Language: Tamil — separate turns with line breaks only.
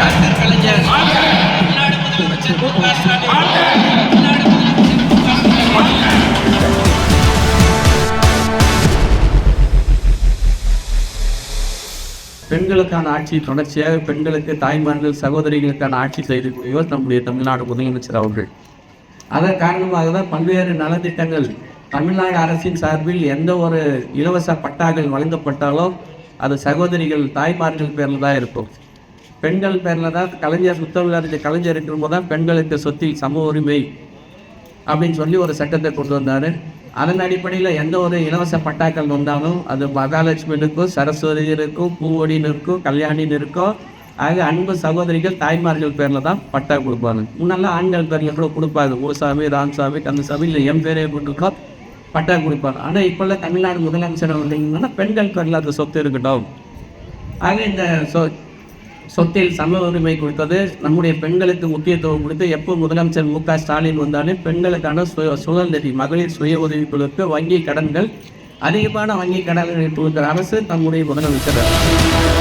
டாக்டர் கலைஞர். பெண்களுக்கான ஆட்சி தொடர்ச்சியாக பெண்களுக்கு தாய்மார்கள் சகோதரிகளுக்கான ஆட்சி செய்திருக்கிறோர் நம்முடைய தமிழ்நாடு முதலமைச்சர் அவர்கள். அதன் காரணமாக தான் பல்வேறு நலத்திட்டங்கள் தமிழ்நாடு அரசின் சார்பில் எந்த ஒரு இலவச பட்டாக்கள் வழங்கப்பட்டாலும் அது சகோதரிகள் தாய்மார்கள் பேரில் தான் இருக்கும். பெண்கள் பேரில் தான் கலைஞர் முத்தமிழறிஞர் கலைஞர் இருக்கும்போது தான் பெண்களுக்கு சொத்தில் சம உரிமை அப்படின்னு சொல்லி ஒரு சட்டத்தை கொண்டு வந்தார். அதன் அடிப்படையில் எந்த ஒரு இலவச பட்டாக்கள் வந்தாலும் அது மகாலட்சுமினுக்கும் சரஸ்வதியினருக்கும் பூவடியினருக்கும் கல்யாணினருக்கும் ஆக அன்பு சகோதரிகள் தாய்மார்கள் பேரில் தான் பட்டா கொடுப்பாங்க. முன்னெல்லாம் ஆண்கள் பேரில் கூட கொடுப்பாங்க? ஓசாமி ராம்சாமி கந்தசாமி இல்லை எம் பேரே போட்டுருக்கோம் பட்டா கொடுப்பாங்க. ஆனால் இப்போல்லாம் தமிழ்நாடு முதலமைச்சர் வந்தீங்கன்னா பெண்கள் பேரில் அந்த சொத்து இருக்கட்டும். ஆக இந்த சொ சொத்தில் சம உரிமை கொடுத்தது. நம்முடைய பெண்களுக்கு முக்கியத்துவம் கொடுத்து எப்போ முதலமைச்சர் மு க ஸ்டாலின் வந்தாலும் பெண்களுக்கான சுய சுதந்திரி மகளிர் சுய உதவிக்குழுக்கு வங்கி கடன்கள் அதிகமான வங்கி கடன்களை கொடுக்கிற அரசு நம்முடைய முதலமைச்சர்.